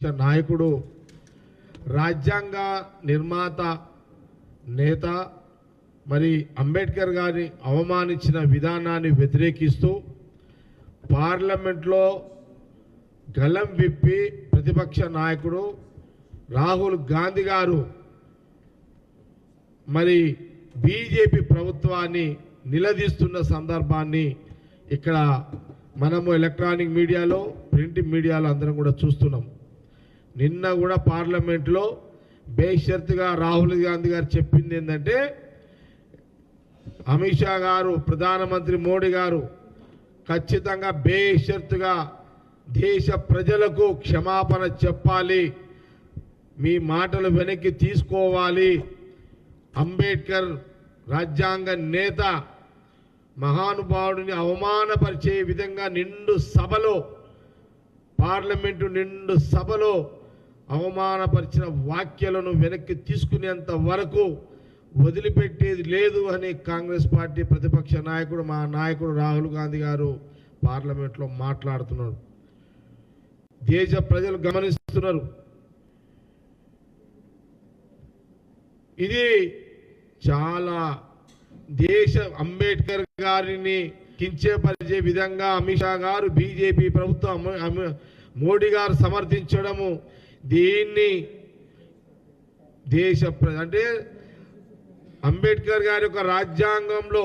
నాయకుడు రాజ్యాంగ నిర్మాత నేత మరి అంబేద్కర్ గారిని అవమానించిన విధానాన్ని వ్యతిరేకిస్తూ పార్లమెంట్లో గలం విప్పి ప్రతిపక్ష నాయకుడు రాహుల్ గాంధీ గారు మరి బీజేపీ ప్రభుత్వాన్ని నిలదీస్తున్న సందర్భాన్ని ఇక్కడ మనము ఎలక్ట్రానిక్ మీడియాలో ప్రింట్ మీడియాలో అందరం కూడా చూస్తున్నాం. నిన్న కూడా పార్లమెంట్లో బేషరతుగా రాహుల్ గాంధీ గారు చెప్పింది ఏంటంటే అమిత్ షా గారు ప్రధానమంత్రి మోడీ గారు ఖచ్చితంగా బేషరతుగా దేశ ప్రజలకు క్షమాపణ చెప్పాలి మీ మాటలు వెనక్కి తీసుకోవాలి. అంబేద్కర్ రాజ్యాంగ నేత మహానుభావుడిని అవమానపరిచే విధంగా నిండు సభలో పార్లమెంటు నిండు సభలో అవమానపరిచిన వాక్యాలను వెనక్కి తీసుకునేంత వరకు వదిలిపెట్టేది లేదు అని కాంగ్రెస్ పార్టీ ప్రతిపక్ష నాయకుడు మా నాయకుడు రాహుల్ గాంధీ గారు పార్లమెంట్లో మాట్లాడుతున్నారు. దేశ ప్రజలు గమనిస్తున్నారు. ఇది చాలా దేశ అంబేద్కర్ గారిని కించేపరిచే విధంగా అమిత్ షా గారు బీజేపీ ప్రభుత్వం మోడీ గారు సమర్థించడము దీన్ని దేశ ప్ర అంటే అంబేద్కర్ గారి యొక్క రాజ్యాంగంలో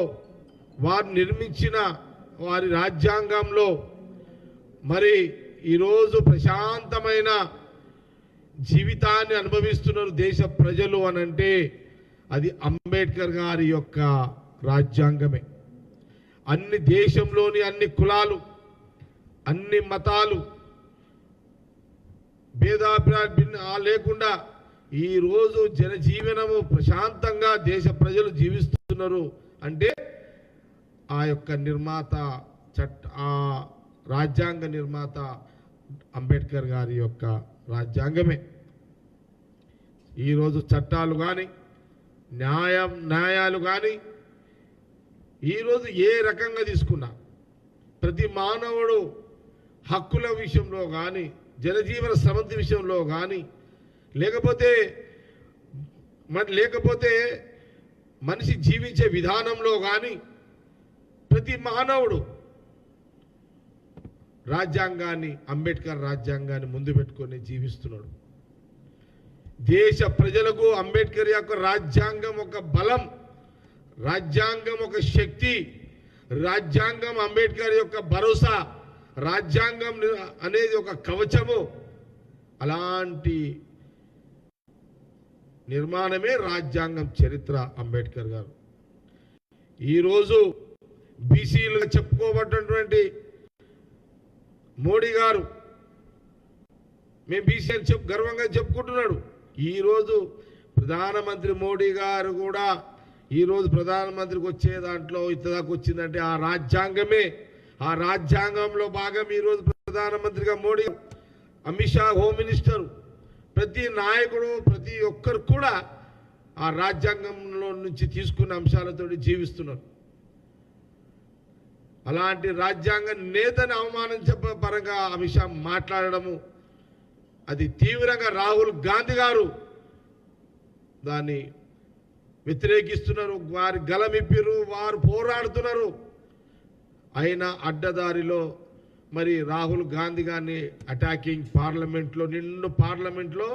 వారు నిర్మించిన వారి రాజ్యాంగంలో మరి ఈరోజు ప్రశాంతమైన జీవితాన్ని అనుభవిస్తున్నారు దేశ ప్రజలు అని అంటే అది అంబేద్కర్ గారి యొక్క రాజ్యాంగమే. అన్ని దేశంలోని అన్ని కులాలు అన్ని మతాలు భేదాభిప్రాయ లేకుండా ఈరోజు జనజీవనము ప్రశాంతంగా దేశ ప్రజలు జీవిస్తున్నారు అంటే ఆ యొక్క నిర్మాత చట్ట ఆ రాజ్యాంగ నిర్మాత అంబేద్కర్ గారి యొక్క రాజ్యాంగమే. ఈరోజు చట్టాలు కానీ న్యాయం న్యాయాలు కానీ ఈరోజు ఏ రకంగా తీసుకున్నా ప్రతి మానవుడు హక్కుల విషయంలో కానీ జనజీవన సమంతి విషయంలో కానీ లేకపోతే మరి లేకపోతే మనిషి జీవించే విధానంలో కానీ ప్రతి మానవుడు రాజ్యాంగాన్ని అంబేద్కర్ రాజ్యాంగాన్ని ముందు పెట్టుకొని జీవిస్తున్నాడు. దేశ ప్రజలకు అంబేద్కర్ యొక్క రాజ్యాంగం ఒక బలం రాజ్యాంగం ఒక శక్తి రాజ్యాంగం అంబేద్కర్ యొక్క భరోసా రాజ్యాంగం అనేది ఒక కవచము. అలాంటి నిర్మాణమే రాజ్యాంగం చరిత్ర అంబేద్కర్ గారు. ఈరోజు బీసీలుగా చెప్పుకోబడినటువంటి మోడీ గారు మేము బీసీ అని చెప్పు గర్వంగా చెప్పుకుంటున్నాడు. ఈరోజు ప్రధానమంత్రి మోడీ గారు కూడా ఈరోజు ప్రధానమంత్రికి వచ్చే దాంట్లో ఇంతదాకా వచ్చిందంటే ఆ రాజ్యాంగమే ఆ రాజ్యాంగంలో భాగం ఈరోజు ప్రధానమంత్రిగా మోడీ అమిత్ షా హోమ్ మినిస్టర్. ప్రతి నాయకుడు ప్రతి ఒక్కరు కూడా ఆ రాజ్యాంగంలో నుంచి తీసుకున్న అంశాలతో జీవిస్తున్నారు. అలాంటి రాజ్యాంగ నేతని అవమానించే పరంగా అమిత్ షా మాట్లాడడము అది తీవ్రంగా రాహుల్ గాంధీ గారు దాన్ని వ్యతిరేకిస్తున్నారు. వారి గలమిప్పిరు వారు పోరాడుతున్నారు. అయినా అడ్డదారిలో మరి రాహుల్ గాంధీ గారిని అటాకింగ్ పార్లమెంట్లో నిండు పార్లమెంట్లో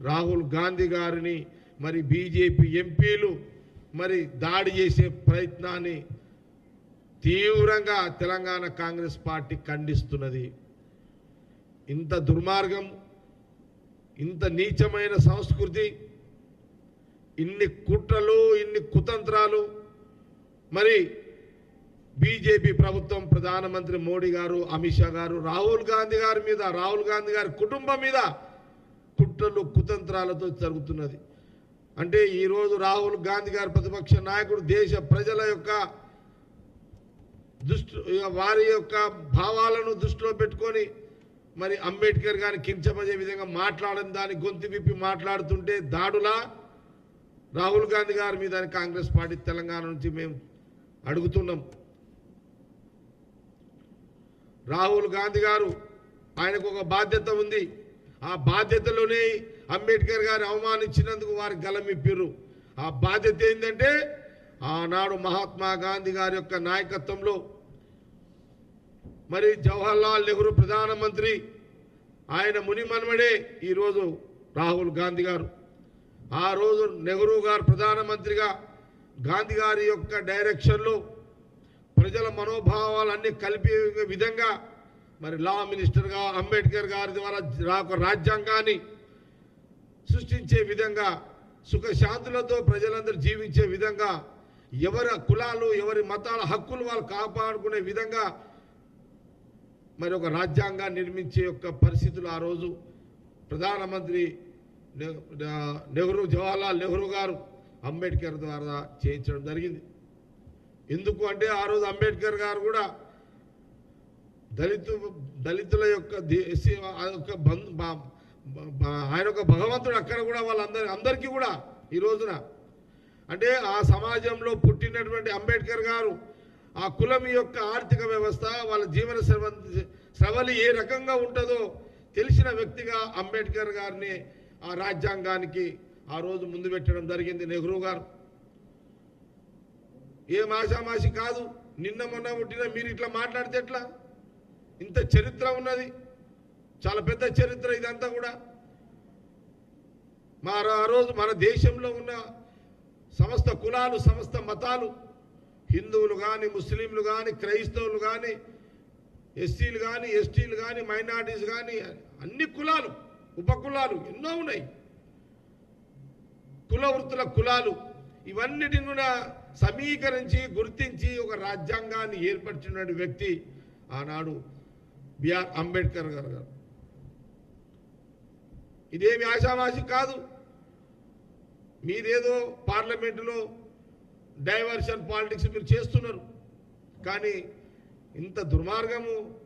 రాహుల్ గాంధీ గారిని మరి బీజేపీ ఎంపీలు మరి దాడి చేసే ప్రయత్నాన్ని తీవ్రంగా తెలంగాణ కాంగ్రెస్ పార్టీ ఖండిస్తున్నది. ఇంత దుర్మార్గం ఇంత నీచమైన సంస్కృతి ఇన్ని కుట్రలు ఇన్ని కుతంత్రాలు మరి బీజేపీ ప్రభుత్వం ప్రధానమంత్రి మోడీ గారు అమిత్ షా గారు రాహుల్ గాంధీ గారి మీద రాహుల్ గాంధీ గారి కుటుంబం మీద కుట్రలు కుతంత్రాలతో జరుగుతున్నది. అంటే ఈరోజు రాహుల్ గాంధీ గారి ప్రతిపక్ష నాయకుడు దేశ ప్రజల యొక్క దృష్టి వారి యొక్క భావాలను దృష్టిలో పెట్టుకొని మరి అంబేద్కర్ గారిని కించపరిచే విధంగా మాట్లాడని దాని గొంతు విప్పి మాట్లాడుతుంటే దాడులా రాహుల్ గాంధీ గారి మీద కాంగ్రెస్ పార్టీ తెలంగాణ నుంచి మేము అడుగుతున్నాం. రాహుల్ గాంధీ గారు ఆయనకు ఒక బాధ్యత ఉంది. ఆ బాధ్యతలోనే అంబేద్కర్ గారిని అవమానించినందుకు వారికి గలమిప్పిర్రు. ఆ బాధ్యత ఏంటంటే ఆనాడు మహాత్మా గాంధీ గారి యొక్క నాయకత్వంలో మరి జవహర్లాల్ నెహ్రూ ప్రధానమంత్రి ఆయన ముని మనవడే ఈరోజు రాహుల్ గాంధీ గారు. ఆ రోజు నెహ్రూ గారు ప్రధానమంత్రిగా గాంధీ గారి యొక్క డైరెక్షన్లో ప్రజల మనోభావాలన్నీ కలిపే విధంగా మరి లా మినిస్టర్గా అంబేద్కర్ గారి ద్వారా ఒక రాజ్యాంగాన్ని సృష్టించే విధంగా సుఖశాంతులతో ప్రజలందరూ జీవించే విధంగా ఎవరి కులాలు ఎవరి మతాల హక్కులు వాళ్ళు కాపాడుకునే విధంగా మరి ఒక రాజ్యాంగాన్ని నిర్మించే యొక్క పరిస్థితులు ఆ రోజు ప్రధానమంత్రి నెహ్రూ జవహర్లాల్ నెహ్రూ గారు అంబేద్కర్ ద్వారా చేయించడం జరిగింది. ఎందుకు అంటే ఆ రోజు అంబేద్కర్ గారు కూడా దళితు దళితుల యొక్క దేశీ యొక్క బంధు బా- ఆయన ఒక భగవంతుడు అక్కడ కూడా వాళ్ళందరి అందరికీ కూడా ఈ రోజున. అంటే ఆ సమాజంలో పుట్టినటువంటి అంబేద్కర్ గారు ఆ కులం యొక్క ఆర్థిక వ్యవస్థ వాళ్ళ జీవన శ్రవ శ్రవలి ఏ రకంగా ఉంటుందో తెలిసిన వ్యక్తిగా అంబేద్కర్ గారిని ఆ రాజ్యాంగానికి ఆ రోజు ముందు పెట్టడం జరిగింది నెహ్రూ గారు. ఏ మాషామాషి కాదు నిన్న మొన్న పుట్టిన మీరు ఇట్లా మాట్లాడితే ఎట్లా? ఇంత చరిత్ర ఉన్నది. చాలా పెద్ద చరిత్ర ఇదంతా కూడా. మా ఆ రోజు మన దేశంలో ఉన్న సమస్త కులాలు సమస్త మతాలు హిందువులు కానీ ముస్లింలు కానీ క్రైస్తవులు కానీ ఎస్సీలు కానీ ఎస్టీలు కానీ మైనార్టీస్ కానీ అన్ని కులాలు ఉపకులాలు ఎన్నో ఉన్నాయి. కుల వృత్తుల కులాలు ఇవన్నిటిని కూడా సమీకరించి గుర్తించి ఒక రాజ్యాంగాన్ని ఏర్పరిచిన వ్యక్తి ఆనాడు బిఆర్ అంబేద్కర్ గారు గారు. ఇదేమి ఆశామాషి కాదు. మీరేదో పార్లమెంటులో డైవర్షన్ పాలిటిక్స్ మీరు చేస్తున్నారు. కానీ ఇంత దుర్మార్గము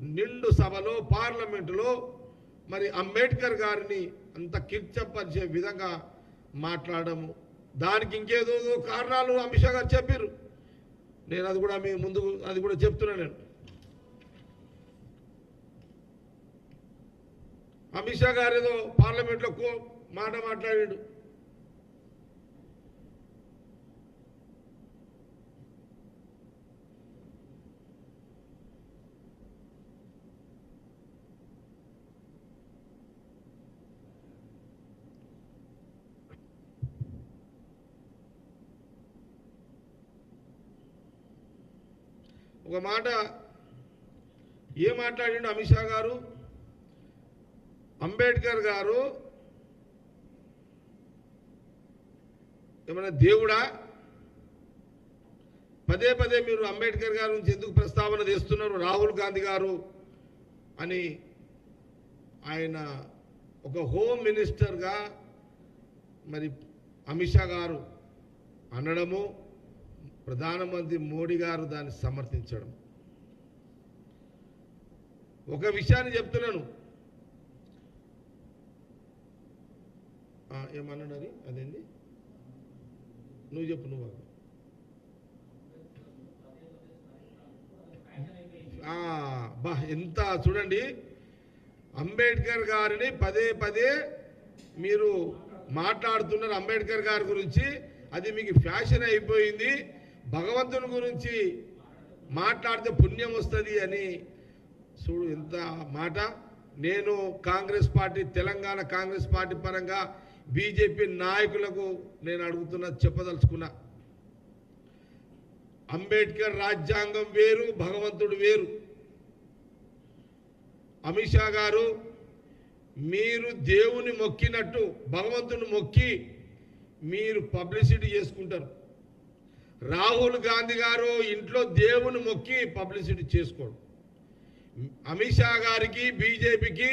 నిండు సభలో పార్లమెంటులో మరి అంబేద్కర్ గారిని అంత కిర్చపరిచే విధంగా మాట్లాడము దానికి ఇంకేదో కారణాలు అమిత్ షా గారు చెప్పారు నేను అది కూడా మీ ముందు అది కూడా చెప్తున్నా నేను. అమిత్ షా గారు ఏదో పార్లమెంట్లో మాట మాట్లాడాడు. ఒక మాట ఏ మాట్లాడిండు అమిత్ షా గారు? అంబేద్కర్ గారు? ఏమైనా దేవుడా? పదే పదే మీరు అంబేద్కర్ గారి నుంచి ఎందుకు ప్రస్తావన చేస్తున్నారు? రాహుల్ గాంధీ గారు అని ఆయన ఒక హోమ్ మినిస్టర్గా మరి అమిత్ షా గారు అనడము ప్రధానమంత్రి మోడీ గారు దాన్ని సమర్థించడం. ఒక విషయాన్ని చెప్తున్నాను. ఏమన్నాడని అదేంది? నువ్వు చెప్పు నువ్వు బా ఎంత చూడండి. అంబేద్కర్ గారిని పదే పదే మీరు మాట్లాడుతున్నారు అంబేద్కర్ గారి గురించి. అది మీకు ఫ్యాషన్ అయిపోయింది. భగవంతుని గురించి మాట్లాడితే పుణ్యం వస్తుంది అని చూడు ఎంత మాట. నేను Congress party Telangana Congress party పరంగా బీజేపీ నాయకులకు నేను అడుగుతున్నా చెప్పదలుచుకున్నా. అంబేద్కర్ రాజ్యాంగం వేరు భగవంతుడు వేరు. అమిత్ షా గారు మీరు దేవుని మొక్కినట్టు భగవంతుని మొక్కి మీరు పబ్లిసిటీ చేసుకుంటారు. రాహుల్ గాంధీ గారు ఇంట్లో దేవుని మొక్కి పబ్లిసిటీ చేసుకోడు. అమిత్ షా గారికి బీజేపీకి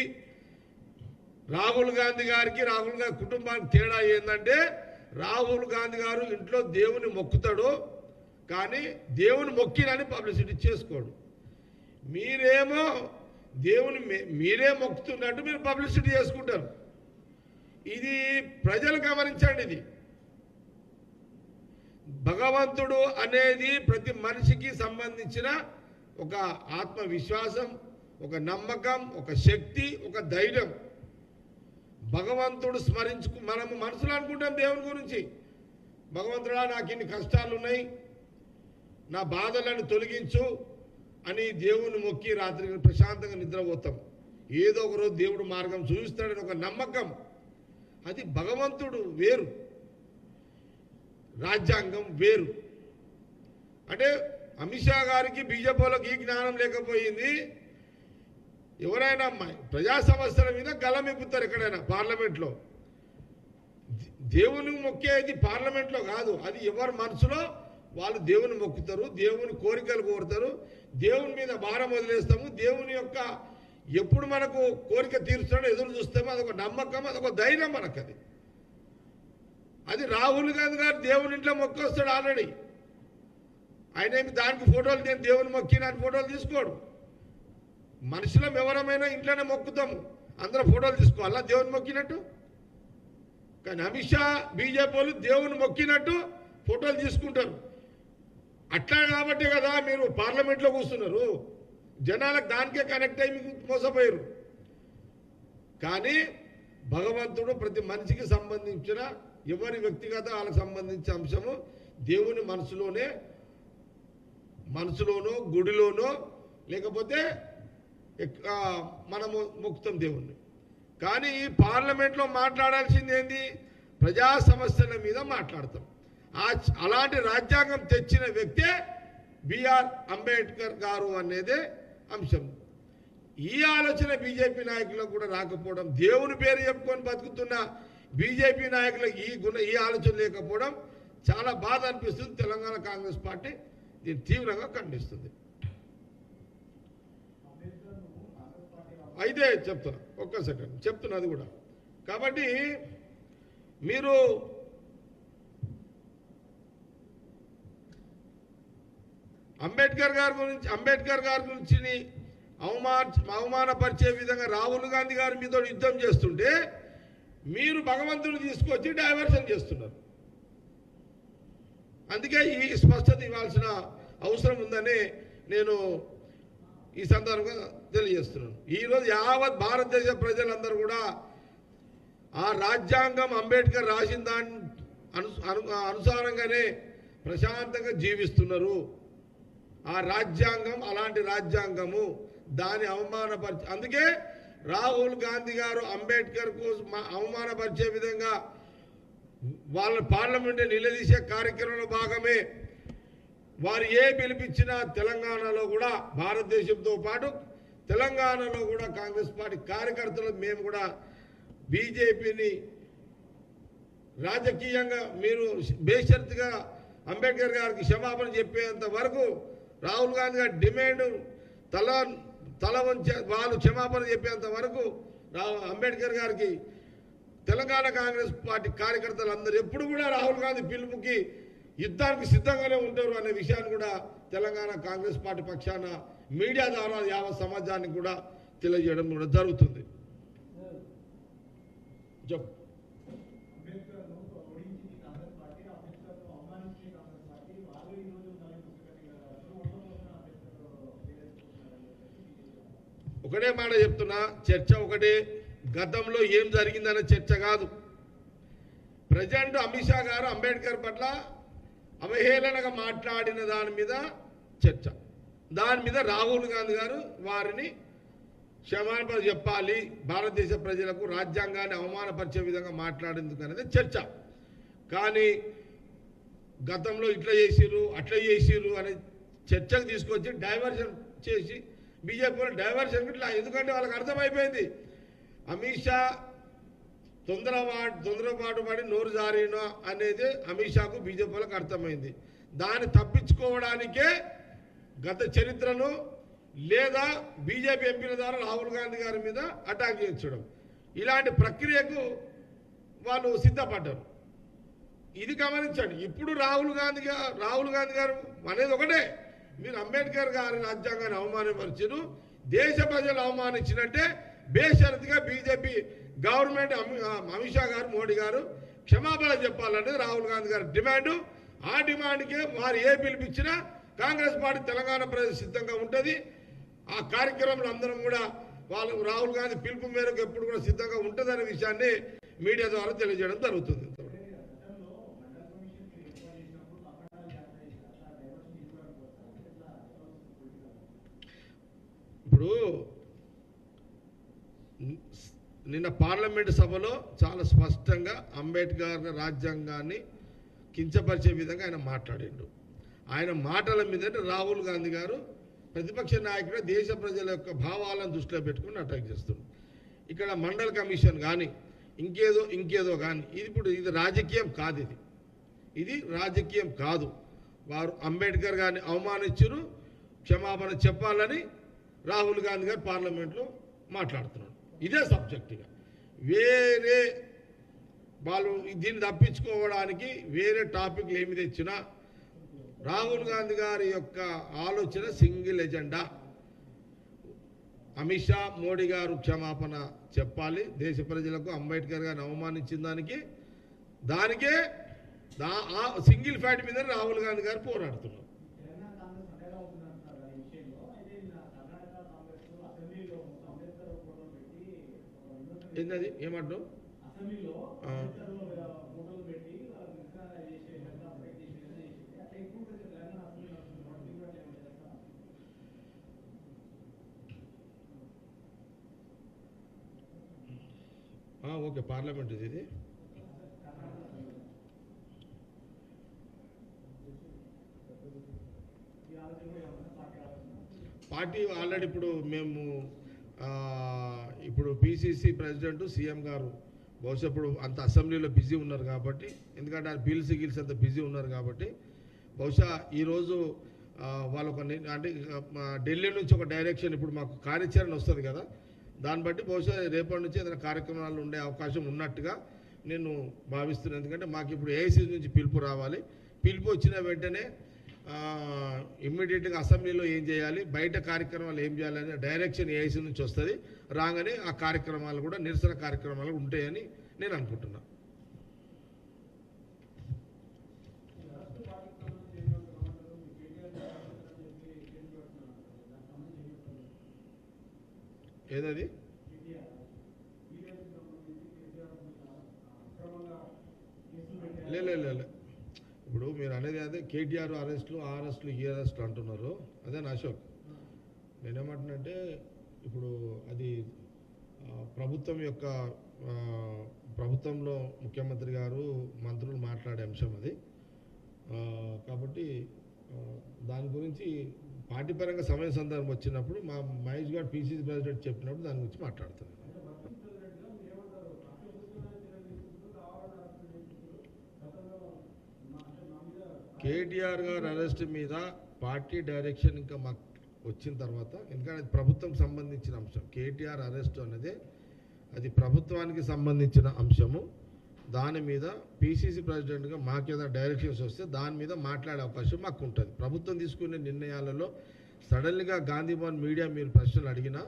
రాహుల్ గాంధీ గారికి రాహుల్ గారి కుటుంబానికి తేడా ఏంటంటే రాహుల్ గాంధీ గారు ఇంట్లో దేవుని మొక్కుతాడు కానీ దేవుని మొక్కినని పబ్లిసిటీ చేసుకోడు. మీరేమో దేవుని మీరే మొక్కుతున్నట్టు మీరు పబ్లిసిటీ చేసుకుంటారు. ఇది ప్రజలు గమనించండి ఇది. భగవంతుడు అనేది ప్రతి మనిషికి సంబంధించిన ఒక ఆత్మవిశ్వాసం ఒక నమ్మకం ఒక శక్తి ఒక ధైర్యం. భగవంతుడు స్మరించుకు మనము మనసులో అనుకుంటాం దేవుని గురించి. భగవంతుడా నాకు ఇన్ని కష్టాలు ఉన్నాయి నా బాధలను తొలగించు అని దేవుని మొక్కి రాత్రి ప్రశాంతంగా నిద్రపోతాం. ఏదో ఒకరోజు దేవుడు మార్గం చూపిస్తాడని ఒక నమ్మకం. అది భగవంతుడు వేరు. రాజ్యాంగం వేరు. అంటే అమిత్ షా గారికి బీజేపీలోకి ఈ జ్ఞానం లేకపోయింది. ఎవరైనా ప్రజా సమస్యల మీద గలమెప్పుతారు ఎక్కడైనా పార్లమెంట్లో. దేవుని మొక్కేది పార్లమెంట్లో కాదు. అది ఎవరి మనసులో? వాళ్ళు దేవుని మొక్కుతారు దేవుని కోరికలు కోరుతారు. దేవుని మీద భారం వదిలేస్తాము. దేవుని యొక్క ఎప్పుడు మనకు కోరిక తీరుస్తాడో ఎదురు చూస్తామో అదొక నమ్మకం అదొక ధైర్యం మనకు అది అది రాహుల్ గాంధీ గారు దేవుని ఇంట్లో మొక్కొస్తాడు ఆల్రెడీ. ఆయన ఏమి దానికి ఫోటోలు నేను దేవుని మొక్కిన అని ఫోటోలు తీసుకోడు. మనుషులం ఎవరమైనా ఇంట్లోనే మొక్కుతాము. అందరూ ఫోటోలు తీసుకోవాలా దేవుని మొక్కినట్టు? కానీ అమిత్ షా బీజేపీ వాళ్ళు దేవుని మొక్కినట్టు ఫోటోలు తీసుకుంటారు. అట్లా కాబట్టి కదా మీరు పార్లమెంట్లో కూర్చున్నారు. జనాలకు దానికే కనెక్ట్ అయ్యి మీకు మోసపోయారు. కానీ భగవంతుడు ప్రతి మనిషికి సంబంధించిన ఎవరి వ్యక్తిగత వాళ్ళకి సంబంధించిన అంశము దేవుని మనసులోనే మనసులోనో గుడిలోనో లేకపోతే మనము ముక్తం దేవుణ్ణి. కానీ ఈ పార్లమెంట్లో మాట్లాడాల్సింది ఏంది? ప్రజా సమస్యల మీద మాట్లాడతాం. ఆ అలాంటి రాజ్యాంగం తెచ్చిన వ్యక్తే బిఆర్ అంబేద్కర్ గారు అనేదే అంశం. ఈ ఆలోచన బీజేపీ నాయకులకు కూడా రాకపోవడం దేవుని పేరు చెప్పుకొని బతుకుతున్న బీజేపీ నాయకులకు ఈ గుణ ఈ ఆలోచన లేకపోవడం చాలా బాధ అనిపిస్తుంది తెలంగాణ కాంగ్రెస్ పార్టీ. దీన్ని తీవ్రంగా ఖండిస్తుంది. అయితే చెప్తున్నా ఒక్క సెకండ్ చెప్తున్నా అది కూడా. కాబట్టి మీరు అంబేద్కర్ గారి గురించి అంబేద్కర్ గారి గురించి అవమాన అవమానపరిచే విధంగా రాహుల్ గాంధీ గారి మీతో యుద్ధం చేస్తుంటే మీరు భగవంతుని తీసుకొచ్చి డైవర్షన్ చేస్తున్నారు. అందుకే ఈ స్పష్టత ఇవ్వాల్సిన అవసరం ఉందని నేను ఈ సందర్భంగా తెలియజేస్తున్నాను. ఈరోజు యావత్ భారతదేశ ప్రజలందరూ కూడా ఆ రాజ్యాంగం అంబేద్కర్ రాసిన దాని అను అను- అనుసారంగానే ప్రశాంతంగా జీవిస్తున్నారు. ఆ రాజ్యాంగం అలాంటి రాజ్యాంగము దాని అవమానపరిచే అందుకే రాహుల్ గాంధీ గారు అంబేద్కర్కు మా- అవమానపరిచే విధంగా వాళ్ళ పార్లమెంట్ నిలదీసే కార్యక్రమంలో భాగమే వారు ఏ పిలిపించినా తెలంగాణలో కూడా భారతదేశంతో పాటు తెలంగాణలో కూడా కాంగ్రెస్ పార్టీ కార్యకర్తలు మేము కూడా బీజేపీని రాజకీయంగా మీరు బేషరతుగా అంబేద్కర్ గారికి క్షమాపణ చెప్పేంత వరకు రాహుల్ గాంధీ గారి డిమాండ్ తలా తల వంచే వాళ్ళు క్షమాపణ చెప్పేంత వరకు అంబేద్కర్ గారికి తెలంగాణ కాంగ్రెస్ పార్టీ కార్యకర్తలు అందరూ ఎప్పుడు కూడా రాహుల్ గాంధీ పిలుపుకి యుద్ధానికి సిద్ధంగానే ఉంటారు అనే విషయాన్ని కూడా తెలంగాణ కాంగ్రెస్ పార్టీ పక్షాన మీడియా ద్వారా యావత్ సమాజానికి కూడా తెలియజేయడం కూడా జరుగుతుంది. చెప్పు అంబేద్కర్ను ఓడించింది కాంగ్రెస్ పార్టీ అంబేద్కర్ను అవమానించింది కాంగ్రెస్ పార్టీ వాళ్ళు ఈ రోజు దాని పుస్తకాన్ని ఉండబోతున్న అంబేద్కర్ ఒకటే మాట చెప్తున్నా చర్చ ఒకటే. గతంలో ఏం జరిగిందనే చర్చ కాదు. ప్రజెంట్ అమిత్ షా గారు అంబేద్కర్ పట్ల అవహేళనగా మాట్లాడిన దాని మీద చర్చ. దాని మీద రాహుల్ గాంధీ గారు వారిని క్షమాపణ చెప్పాలి. భారతదేశ ప్రజలకు రాజ్యాంగాన్ని అవమానపరిచే విధంగా మాట్లాడేందుకు అనేది చర్చ. కానీ గతంలో ఇట్లా చేసిర్రు అట్లా చేసిర్రు అనే చర్చకు తీసుకొచ్చి డైవర్షన్ చేసి బీజేపీ డైవర్షన్ ఇట్లా ఎందుకంటే వాళ్ళకి అర్థమైపోయింది. అమిత్ షా తొందరపాటు తొందరపాటు పడి నోరు జారిన అనేది అమిత్ షాకు బీజేపీలకు అర్థమైంది. దాన్ని తప్పించుకోవడానికే గత చరిత్రను లేదా బీజేపీ ఎంపీల ద్వారా రాహుల్ గాంధీ గారి మీద అటాక్ చేయించడం. ఇలాంటి ప్రక్రియకు వాళ్ళు సిద్ధపడ్డారు. ఇది గమనించండి. ఇప్పుడు రాహుల్ గాంధీ గారు రాహుల్ గాంధీ గారు అనేది ఒకటే. మీరు అంబేద్కర్ గారి రాజ్యాంగాన్ని అవమానపరిచారు దేశ ప్రజలు అవమానించినట్టే బేషరతుగా బీజేపీ గవర్నమెంట్ అమిత్ షా గారు మోడీ గారు క్షమాపణ చెప్పాలనేది రాహుల్ గాంధీ గారి డిమాండ్. ఆ డిమాండ్కే వారు ఏ పిలిపించినా కాంగ్రెస్ పార్టీ తెలంగాణ ప్రజలు సిద్ధంగా ఉంటుంది. ఆ కార్యక్రమంలో అందరం కూడా వాళ్ళు రాహుల్ గాంధీ పిలుపు మేరకు ఎప్పుడు కూడా సిద్ధంగా ఉంటుందనే విషయాన్ని మీడియా ద్వారా తెలియజేయడం జరుగుతుంది గతంలో మండల కమిషన్ ఏర్పాటు చేసినప్పుడు పక్కన యాత్ర చేశారు అట్లా డైవర్షన్ ఇవ్వడానికి వస్తారు ఎట్లా ఎట్లా వస్తుంది పొలిటికల్ ఇప్పుడు నిన్న పార్లమెంటు సభలో చాలా స్పష్టంగా అంబేద్కర్ రాజ్యాంగాన్ని కించపరిచే విధంగా ఆయన మాట్లాడిండు. ఆయన మాటల మీదంటే రాహుల్ గాంధీ గారు ప్రతిపక్ష నాయకుడు దేశ ప్రజల యొక్క భావాలను దృష్టిలో పెట్టుకుని అటాక్ చేస్తుంది ఇక్కడ మండల కమిషన్ కానీ ఇంకేదో ఇంకేదో కానీ ఇది ఇప్పుడు ఇది రాజకీయం కాదు ఇది. ఇది రాజకీయం కాదు. వారు అంబేద్కర్ గారిని అవమానించరు క్షమాపణ చెప్పాలని రాహుల్ గాంధీ గారు పార్లమెంట్లో మాట్లాడుతున్నాడు. ఇదే సబ్జెక్టుగా వేరే వాళ్ళు దీన్ని తప్పించుకోవడానికి వేరే టాపిక్లు ఏమి తెచ్చినా రాహుల్ గాంధీ గారి యొక్క ఆలోచన సింగిల్ ఎజెండా. అమిత్ షా మోడీ గారు క్షమాపణ చెప్పాలి. దేశ ప్రజలకు అంబేద్కర్ గారిని అవమానించిన దానికి దానికే దా సింగిల్ ఫ్యాట్ మీద రాహుల్ గాంధీ గారు పోరాడుతున్నారు తెలంగాణ కాంగ్రెస్ అండగా ఉంటుందంటున్నారు ఈ విషయంలో అయితే నిన్న కర్ణాటక కాంగ్రెస్ అసెంబ్లీలో మొత్తం అంబేద్కర్ ఫోటోలు పెట్టి ఒక విమర్శలు ఏంటది ఏమంటారు అసెంబ్లీలో ఆ. అంబేద్కర్ ఫోటోలు పెట్టి వాళ్ళ నిరసన చేసే విధంగా ప్రొటెక్ట్ చేసే విధంగా చేసింది అట్లా ఎక్కువ ఉంటుంది తెలంగాణ అసెంబ్లీ నడుస్తుంది కాబట్టి మీరు అట్లా ఏమైనా చేస్తారా? ఆ, ఓకే పార్లమెంట్ ఇది పార్టీ ఆల్రెడీ ఇప్పుడు మేము ఇప్పుడు పిసిసి ప్రెసిడెంట్ సీఎం గారు బహుశా ఇప్పుడు అంత అసెంబ్లీలో బిజీ ఉన్నారు కాబట్టి ఎందుకంటే ఆయన బిల్స్ గిల్స్ అంత బిజీ ఉన్నారు కాబట్టి బహుశా ఈరోజు వాళ్ళు ఒక అంటే మా ఢిల్లీ నుంచి ఒక డైరెక్షన్ ఇప్పుడు మాకు కార్యాచరణ వస్తుంది కదా దాన్ని బట్టి బహుశా రేపటి నుంచి ఏదైనా కార్యక్రమాలు ఉండే అవకాశం ఉన్నట్టుగా నేను భావిస్తున్నాను ఎందుకంటే మాకు ఇప్పుడు ఏఐసీ నుంచి పిలుపు రావాలి. పిలుపు వచ్చిన వెంటనే ఇమ్మీడియట్గా అసెంబ్లీలో ఏం చేయాలి? బయట కార్యక్రమాలు ఏం చేయాలనే డైరెక్షన్ ఏఐసీ నుంచి వస్తుంది. రాగానే ఆ కార్యక్రమాలు కూడా నిరసన కార్యక్రమాలు ఉంటాయని నేను అనుకుంటున్నా. ఏదది పార్టీకి సంబంధించి ఏమైనా సమాచారం మీ కేటీఆర్ గారు అని చెప్పి కేసు పెడుతున్నారు దానికి సంబంధించి ఏం చెప్తారు ఏదది కేటీఆర్ వీడియోకి సంబంధించి కేసీఆర్ అక్రమంగా కేసులు పెట్టారు లే లే, లే లే. ఇప్పుడు మీరు అనేది అదే కేటీఆర్ అరెస్టులు ఆ అరెస్టులు ఈ అరెస్టులు అంటున్నారు. అదే అశోక్ నేనేమంటున్నంటే ఇప్పుడు అది ప్రభుత్వం యొక్క ప్రభుత్వంలో ముఖ్యమంత్రి గారు మంత్రులు మాట్లాడే అంశం అది. కాబట్టి దాని గురించి పార్టీ పరంగా సమయ సందర్భం వచ్చినప్పుడు మా మహేష్ గారు పీసీసీ ప్రెసిడెంట్ చెప్పినప్పుడు దాని గురించి మాట్లాడుతున్నాను అంటే వర్కింగ్ ప్రెసిడెంట్గా మీరు ఏమంటారు కాన్స్టిట్యూషనల్ చర్యలు తీసుకుంటూ కావాలని అరెస్ట్ చేస్తున్నారు గతంలో మా అంటే మా మీద కేటీఆర్ గారు అరెస్ట్ మీద పార్టీ డైరెక్షన్ ఇంకా మాకు వచ్చిన తర్వాత ఎందుకంటే అది ప్రభుత్వం సంబంధించిన అంశం. కేటీఆర్ అరెస్ట్ అనేది అది ప్రభుత్వానికి సంబంధించిన అంశము. దాని మీద పీసీసీ ప్రెసిడెంట్గా మాకు ఏదైనా డైరెక్షన్స్ వస్తే దాని మీద మాట్లాడే అవకాశం మాకు ఉంటుంది. ప్రభుత్వం తీసుకునే నిర్ణయాలలో సడన్గా గాంధీ భవన్ మీడియా మీరు ప్రశ్నలు అడిగినా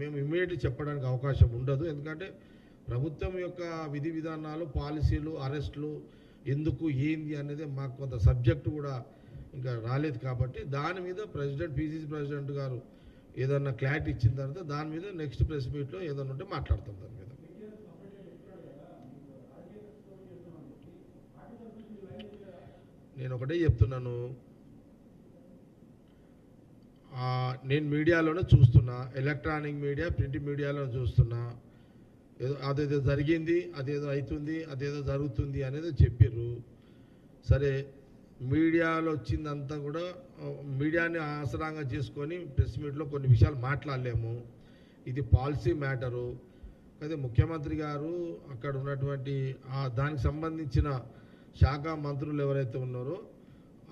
మేము ఇమీడియట్లీ చెప్పడానికి అవకాశం ఉండదు. ఎందుకంటే ప్రభుత్వం యొక్క విధి విధానాలు పాలసీలు అరెస్టులు ఎందుకు ఏంది అనేది మాకు కొంత సబ్జెక్టు కూడా ఇంకా రాలేదు కాబట్టి దాని మీద ప్రెసిడెంట్ పీసీసీ ప్రెసిడెంట్ గారు ఏదన్నా క్లారిటీ ఇచ్చిన తర్వాత దాని మీద నెక్స్ట్ ప్రెస్ మీట్లో ఏదన్నా ఉంటే మాట్లాడతాం దాని మీద. నేను ఒకటే చెప్తున్నాను. నేను మీడియాలోనే చూస్తున్నా ఎలక్ట్రానిక్ మీడియా ప్రింట్ మీడియాలో చూస్తున్నా. ఏదో అదేదో జరిగింది అదేదో అవుతుంది అదేదో జరుగుతుంది అనేది చెప్పిర్రు. సరే మీడియాలో వచ్చిందంతా కూడా మీడియాని ఆసరాంగా చేసుకొని ప్రెస్ మీట్లో కొన్ని విషయాలు మాట్లాడలేము. ఇది పాలసీ మ్యాటరు. అయితే ముఖ్యమంత్రి గారు అక్కడ ఉన్నటువంటి దానికి సంబంధించిన శాఖ మంత్రులు ఎవరైతే ఉన్నారో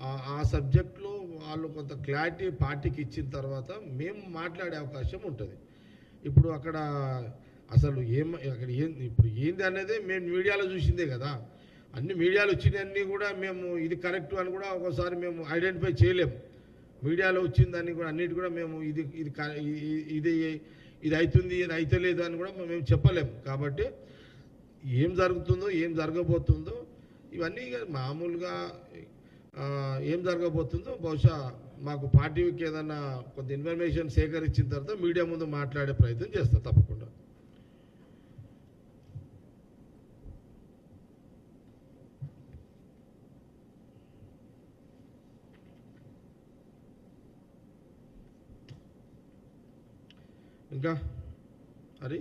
ఆ- ఆ సబ్జెక్ట్లో వాళ్ళు కొంత క్లారిటీ పార్టీకి ఇచ్చిన తర్వాత మేము మాట్లాడే అవకాశం ఉంటుంది. ఇప్పుడు అక్కడ అసలు ఏం అక్కడ ఏం ఇప్పుడు ఏంది అనేది మేము మీడియాలో చూసిందే కదా. అన్ని మీడియాలో వచ్చినవన్నీ కూడా మేము ఇది కరెక్ట్ అని కూడా ఒకసారి మేము ఐడెంటిఫై చేయలేము మీడియాలో వచ్చిందని కూడా అన్నిటి కూడా మేము ఇది ఇది ఇది ఇది అవుతుంది ఇది అవుతలేదు అని కూడా మేము చెప్పలేము కాబట్టి ఏం జరుగుతుందో ఏం జరగబోతుందో ఇవన్నీ మామూలుగా ఏం జరగబోతుందో బహుశా మాకు పార్టీకి ఏదన్నా కొంత ఇన్ఫర్మేషన్ సేకరించిన తర్వాత మీడియా ముందు మాట్లాడే ప్రయత్నం చేస్తా తప్పకుండా. ఇంకా? హరి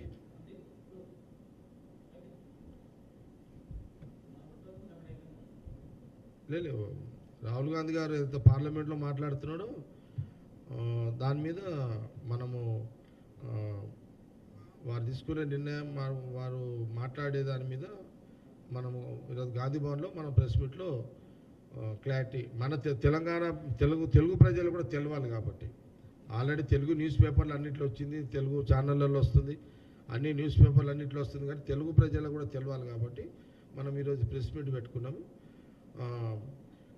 లేదు రాహుల్ గాంధీ గారు ఏదైతే పార్లమెంట్లో మాట్లాడుతున్నాడో దాని మీద మనము వారు తీసుకునే నిర్ణయం వారు- మాట్లాడే దాని మీద మనము ఈరోజు గాంధీ భవన్లో మన ప్రెస్ మీట్లో క్లారిటీ మన తె- తెలంగాణ తెలుగు తెలుగు ప్రజలు కూడా తెలవాలి కాబట్టి. ఆల్రెడీ తెలుగు న్యూస్ పేపర్లు అన్నింటిలో వచ్చింది తెలుగు ఛానళ్ళల్లో వస్తుంది అన్ని న్యూస్ పేపర్లు అన్నింటిలో వస్తుంది కానీ తెలుగు ప్రజలకు కూడా తెలవాలి కాబట్టి మనం ఈరోజు ప్రెస్ మీట్ పెట్టుకున్నాము ఆ,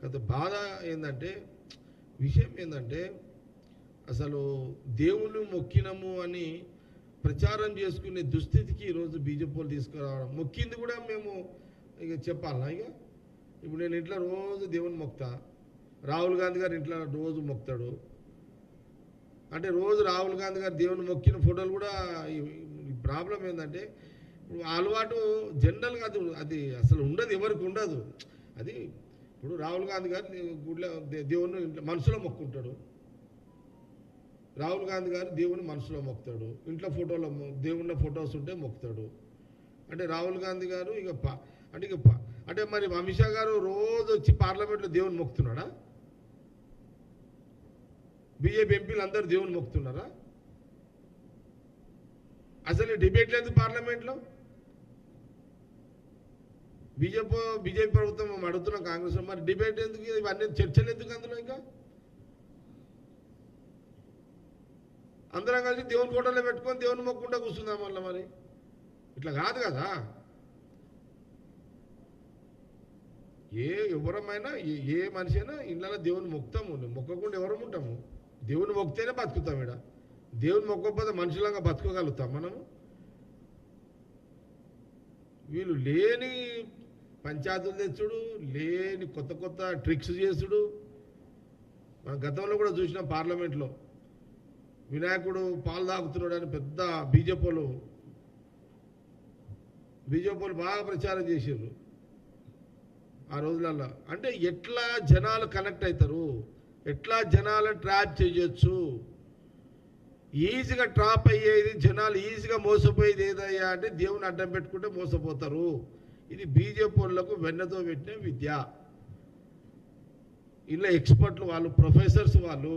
కొంత బాధ ఏంటంటే విషయం ఏంటంటే అసలు దేవుళ్ళు మొక్కినము అని ప్రచారం చేసుకునే దుస్థితికి ఈరోజు బీజేపీ తీసుకురావడం. మొక్కింది కూడా మేము ఇక చెప్పాలా ఇక? ఇప్పుడు నేను ఇంట్లో రోజు దేవుని మొక్తా. రాహుల్ గాంధీ గారు ఇంట్లో రోజు మొక్తాడు. అంటే రోజు రాహుల్ గాంధీ గారు దేవుని మొక్కిన ఫోటోలు కూడా ప్రాబ్లం ఏంటంటే ఇప్పుడు అలవాటు జనరల్గా అది అది అసలు ఉండదు ఎవరికి ఉండదు. అది ఇప్పుడు రాహుల్ గాంధీ గారు గుడిలో దే- దేవుని ఇంట్లో మనసులో మొక్కుంటాడు. రాహుల్ గాంధీ గారు దేవుని మనసులో మొక్తాడు. ఇంట్లో ఫోటోలో దేవుళ్ళ ఫొటోస్ ఉంటే మొక్తాడు. అంటే రాహుల్ గాంధీ గారు ఇక అంటే ఇక అంటే మరి అమిత్ షా గారు రోజు వచ్చి పార్లమెంట్లో దేవుని మొక్కుతున్నాడా బీజేపీ ఎంపీలు అందరూ దేవుని మొక్కుతున్నారా? అసలు డిబేట్ లేదు పార్లమెంట్లో? బీజేపీ బీజేపీ ప్రభుత్వం మేము అడుగుతున్నాం కాంగ్రెస్ మరి డిబేట్ ఎందుకు? ఇవన్నీ చర్చలు ఎందుకు అందులో ఇంకా? అందరం కలిసి దేవుని ఫోటోలో పెట్టుకొని దేవుని మొక్కుంటా కూర్చుందాం మళ్ళీ మరి. ఇట్లా కాదు కదా. ఏ ఎవరమైనా ఏ- ఏ మనిషి అయినా ఇళ్ళలో దేవుని మొక్తాము మొక్కకుండా ఎవరం ఉంటాము? దేవుని మొక్తేనే బతుకుతాం ఇక్కడ దేవుని మొక్కకపోతే మనుషులంగా బతుకోగలుగుతాం మనము. వీళ్ళు లేని పంచాయతీలు తెచ్చుడు లేని కొత్త కొత్త ట్రిక్స్ చేసుడు. మన గతంలో కూడా చూసినాం పార్లమెంట్లో. వినాయకుడు పాలు తాగుతున్నాడు అని పెద్ద బీజేపీలు బీజేపీలు బాగా ప్రచారం చేసారు ఆ రోజులలో అంటే ఎట్లా జనాలు కనెక్ట్ అవుతారు? ఎట్లా జనాలు ట్రాప్ చేయొచ్చు? ఈజీగా ట్రాప్ అయ్యేది జనాలు ఈజీగా మోసపోయేది ఏదయ్యా అంటే దేవుని అడ్డం పెట్టుకుంటే మోసపోతారు. ఇది బీజేపీ వాళ్ళకు వెన్నతో పెట్టిన విద్య. ఇలా ఎక్స్పర్ట్లు వాళ్ళు ప్రొఫెసర్స్ వాళ్ళు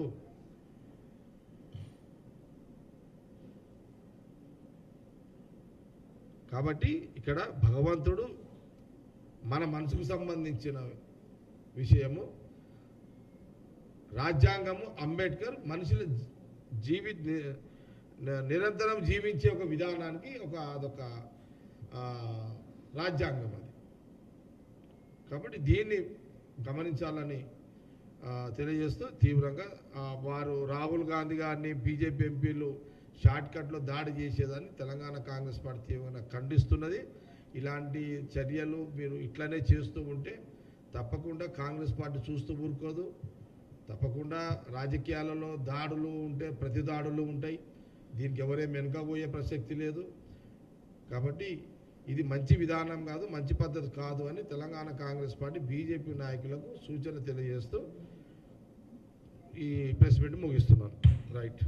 కాబట్టి ఇక్కడ భగవంతుడు మన మనసుకు సంబంధించిన విషయము. రాజ్యాంగము అంబేద్కర్ మనుషుల జీవి నిరంతరం జీవించే ఒక విధానానికి ఒక అదొక రాజ్యాంగం అది. కాబట్టి దీన్ని గమనించాలని తెలియజేస్తూ తీవ్రంగా వారు రాహుల్ గాంధీ గారిని బీజేపీ ఎంపీలు షార్ట్కట్లో దాడి చేసేదాన్ని తెలంగాణ కాంగ్రెస్ పార్టీ తీవ్రంగా ఖండిస్తున్నది? ఇలాంటి చర్యలు మీరు ఇట్లనే చేస్తూ ఉంటే తప్పకుండా కాంగ్రెస్ పార్టీ చూస్తూ ఊరుకోదు. తప్పకుండా రాజకీయాలలో దాడులు ఉంటే ప్రతి దాడులు ఉంటాయి. దీనికి ఎవరేం వెనుకపోయే ప్రసక్తి లేదు. కాబట్టి ఇది మంచి విధానం కాదు మంచి పద్ధతి కాదు అని తెలంగాణ కాంగ్రెస్ పార్టీ బీజేపీ నాయకులకు సూచన తెలియజేస్తూ ఈ ప్రెస్ మీట్ ముగిస్తున్నాను. రైట్.